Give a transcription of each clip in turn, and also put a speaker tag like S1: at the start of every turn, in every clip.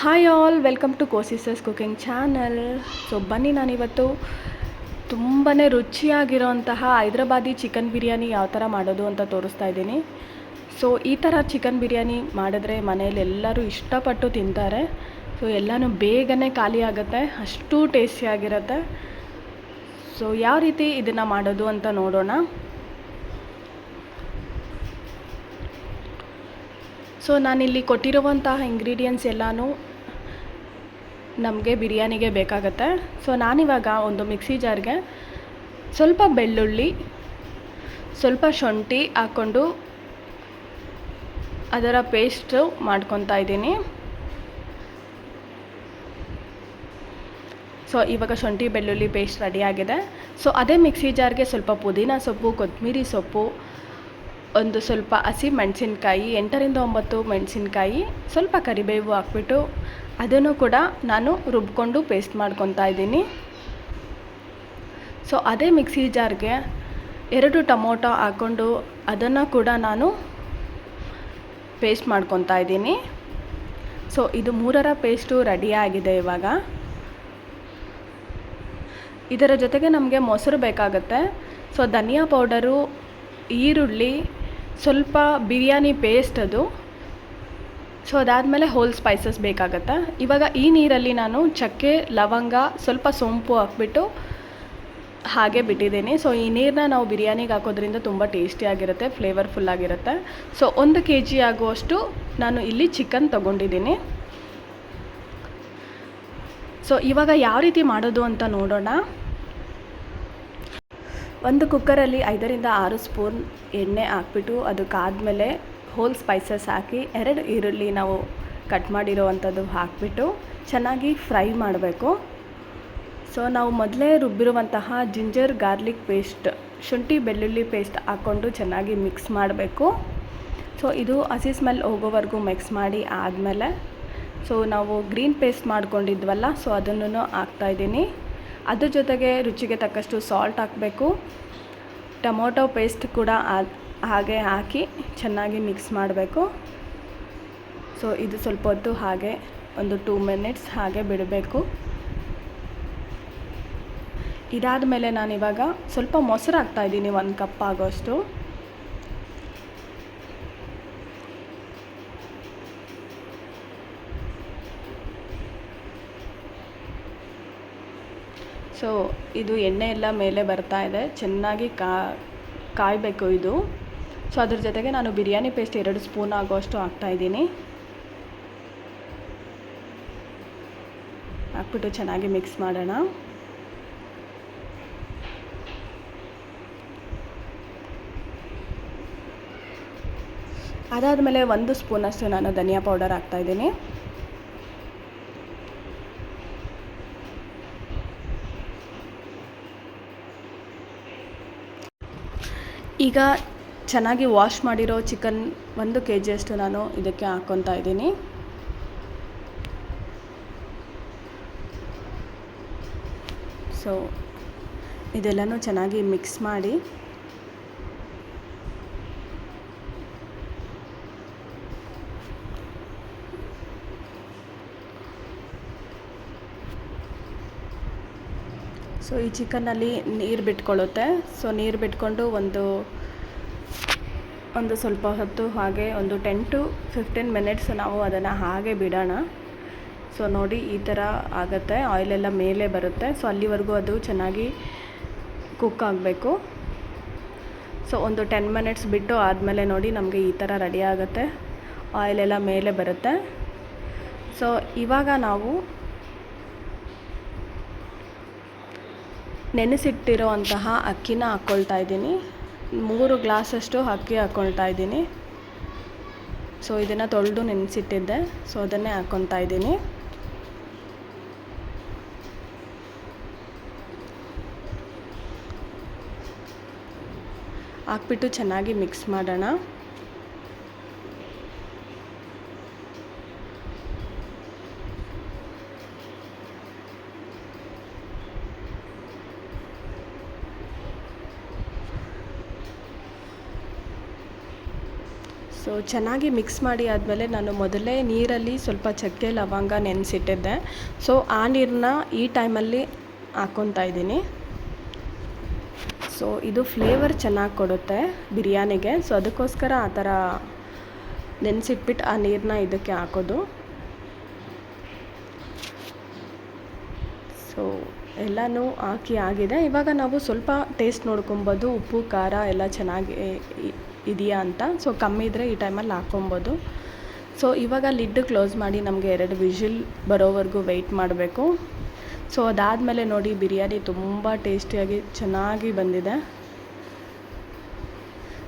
S1: Hi all welcome to ಕೋಸಿಸಸ್ cooking channel so ಬನ್ನಿ ನಾನಿವತ್ತು. ತುಂಬಾ ರುಚಿಯಾಗಿರೋಂತಹ ಹೈದ್ರಾಬಾದಿ ಚಿಕನ್ ಬಿರಿಯಾನಿ ಯಾವ ಥರ ಮಾಡೋದು ಅಂತ ತೋರಿಸ್ತಾ ಇದ್ದೀನಿ. ಸೊ ಈ ಥರ ಚಿಕನ್ ಬಿರಿಯಾನಿ ಮಾಡಿದ್ರೆ ಮನೆಯಲ್ಲಿ ಎಲ್ಲರೂ ಇಷ್ಟಪಟ್ಟು ತಿಂತಾರೆ. ಸೊ ಎಲ್ಲನೂ ಬೇಗನೆ ಖಾಲಿ ಆಗುತ್ತೆ, ಅಷ್ಟು ಟೇಸ್ಟಿಯಾಗಿರುತ್ತೆ ಸೊ ಯಾವ ರೀತಿ ಇದನ್ನು ಮಾಡೋದು ಅಂತ ನೋಡೋಣ. ಸೊ ನಾನಿಲ್ಲಿ ಕೊಟ್ಟಿರುವಂತಹ ಇಂಗ್ರೀಡಿಯೆಂಟ್ಸ್ ಎಲ್ಲನೂ ನಮಗೆ ಬಿರಿಯಾನಿಗೆ ಬೇಕಾಗತ್ತೆ. ಸೊ ನಾನಿವಾಗ ಒಂದು ಮಿಕ್ಸಿ ಜಾರ್ಗೆ ಸ್ವಲ್ಪ ಬೆಳ್ಳುಳ್ಳಿ, ಸ್ವಲ್ಪ ಶುಂಠಿ ಹಾಕ್ಕೊಂಡು ಅದರ ಪೇಸ್ಟು ಮಾಡ್ಕೊತಾ ಇದ್ದೀನಿ. ಸೊ ಇವಾಗ ಶುಂಠಿ, ಬೆಳ್ಳುಳ್ಳಿ ಪೇಸ್ಟ್ ರೆಡಿಯಾಗಿದೆ ಸೊ ಅದೇ ಮಿಕ್ಸಿ ಜಾರ್ಗೆ ಸ್ವಲ್ಪ ಪುದೀನ ಸೊಪ್ಪು ಕೊತ್ತಂಬರಿ ಸೊಪ್ಪು ಒಂದು ಸ್ವಲ್ಪ ಹಸಿ ಮೆಣಸಿನ್ಕಾಯಿ, ಎಂಟರಿಂದ ಒಂಬತ್ತು ಮೆಣಸಿನ್ಕಾಯಿ, ಸ್ವಲ್ಪ ಕರಿಬೇವು ಹಾಕ್ಬಿಟ್ಟು ಅದನ್ನು ಕೂಡ ನಾನು ರುಬ್ಕೊಂಡು ಪೇಸ್ಟ್ ಮಾಡ್ಕೊತಾ ಇದ್ದೀನಿ. ಸೊ ಅದೇ ಮಿಕ್ಸಿ ಜಾರ್ಗೆ ಎರಡು ಟೊಮೊಟೊ ಹಾಕ್ಕೊಂಡು ಅದನ್ನು ಕೂಡ ನಾನು ಪೇಸ್ಟ್ ಮಾಡ್ಕೊತಾ ಇದ್ದೀನಿ. ಸೊ ಇದು ಮೂರರ ಪೇಸ್ಟು ರೆಡಿಯಾಗಿದೆ ಇವಾಗ. ಇದರ ಜೊತೆಗೆ ನಮಗೆ ಮೊಸರು ಬೇಕಾಗುತ್ತೆ. ಸೊ ಧನಿಯಾ ಪೌಡರು ಈರುಳ್ಳಿ ಸ್ವಲ್ಪ ಬಿರಿಯಾನಿ ಪೇಸ್ಟ್ ಅದು. ಸೊ ಅದಾದಮೇಲೆ ಹೋಲ್ ಸ್ಪೈಸಸ್ ಬೇಕಾಗತ್ತೆ? ಇವಾಗ ಈ ನೀರಲ್ಲಿ ನಾನು ಚಕ್ಕೆ, ಲವಂಗ, ಸ್ವಲ್ಪ ಸೋಂಪು ಹಾಕ್ಬಿಟ್ಟು ಹಾಗೆ ಬಿಟ್ಟಿದ್ದೀನಿ. ಸೊ ಈ ನೀರನ್ನ ನಾವು ಬಿರಿಯಾನಿಗೆ ಹಾಕೋದ್ರಿಂದ ತುಂಬ ಟೇಸ್ಟಿಯಾಗಿರುತ್ತೆ ಫ್ಲೇವರ್ಫುಲ್ಲಾಗಿರುತ್ತೆ ಸೊ ಒಂದು ಕೆ ಜಿ ಆಗುವಷ್ಟು ನಾನು ಇಲ್ಲಿ ಚಿಕನ್ ತೊಗೊಂಡಿದ್ದೀನಿ. ಸೊ ಇವಾಗ ಯಾವ ರೀತಿ ಮಾಡೋದು ಅಂತ ನೋಡೋಣ. ಒಂದು ಕುಕ್ಕರಲ್ಲಿ ಐದರಿಂದ ಆರು ಸ್ಪೂನ್ ಎಣ್ಣೆ ಹಾಕ್ಬಿಟ್ಟು ಅದಕ್ಕಾದಮೇಲೆ ಹೋಲ್ ಸ್ಪೈಸಸ್ ಹಾಕಿ ಎರಡು ಈರುಳ್ಳಿ ನಾವು ಕಟ್ ಮಾಡಿರೋವಂಥದ್ದು ಹಾಕಿಬಿಟ್ಟು ಚೆನ್ನಾಗಿ ಫ್ರೈ ಮಾಡಬೇಕು. ಸೊ ನಾವು ಮೊದಲೇ ರುಬ್ಬಿರುವಂತಹ ಜಿಂಜರ್ ಗಾರ್ಲಿಕ್ ಪೇಸ್ಟ್ ಶುಂಠಿ, ಬೆಳ್ಳುಳ್ಳಿ ಪೇಸ್ಟ್ ಹಾಕ್ಕೊಂಡು ಚೆನ್ನಾಗಿ ಮಿಕ್ಸ್ ಮಾಡಬೇಕು. ಸೊ ಇದು ಹಸಿ ಸ್ಮೆಲ್ ಹೋಗೋವರೆಗೂ ಮಿಕ್ಸ್ ಮಾಡಿ ಆದಮೇಲೆ ಸೊ ನಾವು ಗ್ರೀನ್ ಪೇಸ್ಟ್ ಮಾಡ್ಕೊಂಡಿದ್ವಲ್ಲ ಸೊ ಅದನ್ನು ಹಾಕ್ತಾಯಿದ್ದೀನಿ ಅದ್ರ ಜೊತೆಗೆ ರುಚಿಗೆ ತಕ್ಕಷ್ಟು ಸಾಲ್ಟ್ ಹಾಕಬೇಕು. ಟೊಮೊಟೊ ಪೇಸ್ಟ್ ಕೂಡ ಹಾಗೆ ಹಾಕಿ ಚೆನ್ನಾಗಿ ಮಿಕ್ಸ್ ಮಾಡಬೇಕು. ಸೊ ಇದು ಸ್ವಲ್ಪ ಹೊತ್ತು ಹಾಗೆ ಒಂದು ಟೂ ಮಿನಿಟ್ಸ್ ಹಾಗೆ ಬಿಡಬೇಕು. ಇದಾದ ಮೇಲೆ ನಾನಿವಾಗ ಸ್ವಲ್ಪ ಮೊಸರು ಹಾಕ್ತಾಯಿದ್ದೀನಿ ಒಂದು ಕಪ್ ಆಗೋಷ್ಟು. ಸೊ ಇದು ಎಣ್ಣೆ ಎಲ್ಲ ಮೇಲೆ ಬರ್ತಾ ಇದೆ. ಚೆನ್ನಾಗಿ ಕಾಯಬೇಕು ಇದು. ಸೊ ಅದ್ರ ಜೊತೆಗೆ ನಾನು ಬಿರಿಯಾನಿ ಪೇಸ್ಟ್ ಎರಡು ಸ್ಪೂನ್ ಆಗೋಷ್ಟು ಹಾಕ್ತಾಯಿದ್ದೀನಿ ಹಾಕ್ಬಿಟ್ಟು ಚೆನ್ನಾಗಿ ಮಿಕ್ಸ್ ಮಾಡೋಣ. ಅದಾದಮೇಲೆ ಒಂದು ಸ್ಪೂನಷ್ಟು ನಾನು ಧನಿಯಾ ಪೌಡರ್ ಹಾಕ್ತಾಯಿದ್ದೀನಿ ಈಗ ಚೆನ್ನಾಗಿ ವಾಶ್ ಮಾಡಿರೋ ಚಿಕನ್ ಒಂದು ಕೆ ಜಿಯಷ್ಟು ನಾನು ಇದಕ್ಕೆ ಹಾಕ್ಕೊತಾ ಇದ್ದೀನಿ. ಸೊ ಇದೆಲ್ಲನೂ ಚೆನ್ನಾಗಿ ಮಿಕ್ಸ್ ಮಾಡಿ ಸೊ ಈ ಚಿಕನಲ್ಲಿ ನೀರು ಬಿಟ್ಕೊಳ್ಳುತ್ತೆ. ಸೊ ನೀರು ಬಿಟ್ಕೊಂಡು ಒಂದು ಒಂದು ಸ್ವಲ್ಪ ಹೊತ್ತು ಹಾಗೆ ಒಂದು ಟೆನ್ ಟು ಫಿಫ್ಟೀನ್ ಮಿನಿಟ್ಸ್ ನಾವು ಅದನ್ನು ಹಾಗೆ ಬಿಡೋಣ. ಸೊ ನೋಡಿ ಈ ಥರ ಆಗುತ್ತೆ. ಆಯಿಲೆಲ್ಲ ಮೇಲೆ ಬರುತ್ತೆ. ಸೊ ಅಲ್ಲಿವರೆಗೂ ಅದು ಚೆನ್ನಾಗಿ ಕುಕ್ ಆಗಬೇಕು. ಸೊ ಒಂದು ಟೆನ್ ಮಿನಿಟ್ಸ್ ಬಿಟ್ಟು ಆದಮೇಲೆ ನೋಡಿ ನಮಗೆ ಈ ಥರ ರೆಡಿ ಆಗುತ್ತೆ. ಆಯಿಲೆಲ್ಲ ಮೇಲೆ ಬರುತ್ತೆ. ಸೊ ಇವಾಗ ನಾವು ನೆನೆಸಿಟ್ಟಿರೋ ಅಂತಹ ಅಕ್ಕಿನ ಹಾಕ್ಕೊಳ್ತಾ ಇದ್ದೀನಿ. ಮೂರು ಗ್ಲಾಸಷ್ಟು ಅಕ್ಕಿ ಹಾಕ್ಕೊಳ್ತಾ ಇದ್ದೀನಿ. ಸೊ ಇದನ್ನು ತೊಳೆದು ನೆನೆಸಿಟ್ಟಿದ್ದೆ. ಸೊ ಅದನ್ನೇ ಹಾಕ್ಕೊತಾ ಇದ್ದೀನಿ. ಹಾಕ್ಬಿಟ್ಟು ಚೆನ್ನಾಗಿ ಮಿಕ್ಸ್ ಮಾಡೋಣ. ಸೊ ಚೆನ್ನಾಗಿ ಮಿಕ್ಸ್ ಮಾಡಿ ಆದಮೇಲೆ ನಾನು ಮೊದಲೇ ನೀರಲ್ಲಿ ಸ್ವಲ್ಪ ಚಕ್ಕೆ ಲವಂಗ ನೆನೆಸಿಟ್ಟಿದ್ದೆ. ಸೊ ಆ ನೀರನ್ನ ಈ ಟೈಮಲ್ಲಿ ಹಾಕ್ಕೊತಾ ಇದ್ದೀನಿ. ಸೊ ಇದು ಫ್ಲೇವರ್ ಚೆನ್ನಾಗಿ ಕೊಡುತ್ತೆ ಬಿರಿಯಾನಿಗೆ. ಸೊ ಅದಕ್ಕೋಸ್ಕರ ಆ ಥರ ನೆನೆಸಿಟ್ಬಿಟ್ಟು ಆ ನೀರನ್ನ ಇದಕ್ಕೆ ಹಾಕೋದು. ಸೊ ಎಲ್ಲನೂ ಹಾಕಿ ಆಗಿದೆ. ಇವಾಗ ನಾವು ಸ್ವಲ್ಪ ಟೇಸ್ಟ್ ನೋಡ್ಕೊಬೋದು. ಉಪ್ಪು, ಖಾರ ಎಲ್ಲ ಚೆನ್ನಾಗಿ ಇದೆಯಾ ಅಂತ. ಸೊ ಕಮ್ಮಿ ಇದ್ದರೆ ಈ ಟೈಮಲ್ಲಿ ಹಾಕ್ಕೊಬೋದು ಸೊ ಇವಾಗ ಲಿಡ್ ಕ್ಲೋಸ್ ಮಾಡಿ ನಮಗೆ ಎರಡು ವಿಷಿಲ್ ಬರೋವರೆಗೂ ವೆಯ್ಟ್ ಮಾಡಬೇಕು. ಸೊ ಅದಾದಮೇಲೆ ನೋಡಿ, ಬಿರಿಯಾನಿ ತುಂಬ ಟೇಸ್ಟಿಯಾಗಿ ಚೆನ್ನಾಗಿ ಬಂದಿದೆ.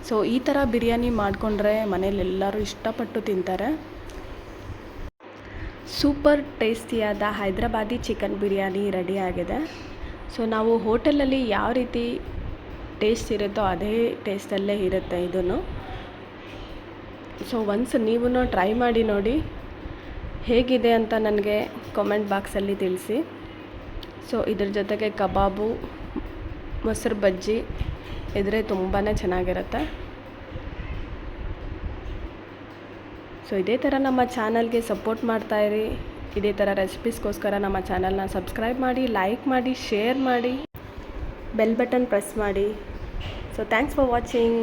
S1: ಸೊ ಈ ಥರ ಬಿರಿಯಾನಿ ಮಾಡಿಕೊಂಡ್ರೆ ಮನೇಲಿ ಎಲ್ಲರೂ ಇಷ್ಟಪಟ್ಟು ತಿಂತಾರೆ. ಸೂಪರ್ ಟೇಸ್ಟಿಯಾದ ಹೈದ್ರಾಬಾದಿ ಚಿಕನ್ ಬಿರಿಯಾನಿ ರೆಡಿ ಆಗಿದೆ. ಸೊ ನಾವು ಹೋಟೆಲಲ್ಲಿ ಯಾವ ರೀತಿ ಟೇಸ್ಟ್ ಇರುತ್ತೋ ಅದೇ ಟೇಸ್ಟಲ್ಲೇ ಇರುತ್ತೆ ಇದನ್ನು. ಸೊ ಒನ್ಸ್ ನೀವೂ ಟ್ರೈ ಮಾಡಿ ನೋಡಿ ಹೇಗಿದೆ ಅಂತ ನನಗೆ ಕಾಮೆಂಟ್ ಬಾಕ್ಸಲ್ಲಿ ತಿಳಿಸಿ. ಸೊ ಇದ್ರ ಜೊತೆಗೆ ಕಬಾಬು, ಮೊಸರು ಬಜ್ಜಿ ಇದ್ರೆ ತುಂಬಾ ಚೆನ್ನಾಗಿರುತ್ತೆ. ಸೊ ಇದೇ ಥರ ನಮ್ಮ ಚಾನಲ್ಗೆ ಸಪೋರ್ಟ್ ಮಾಡ್ತಾಯಿರಿ ಇದೇ ಥರ ರೆಸಿಪೀಸ್ಗೋಸ್ಕರ ನಮ್ಮ ಚಾನಲ್ನ ಸಬ್ಸ್ಕ್ರೈಬ್ ಮಾಡಿ ಲೈಕ್ ಮಾಡಿ ಶೇರ್ ಮಾಡಿ. ಬೆಲ್ ಬಟನ್ ಪ್ರೆಸ್ ಮಾಡಿ. So thanks for watching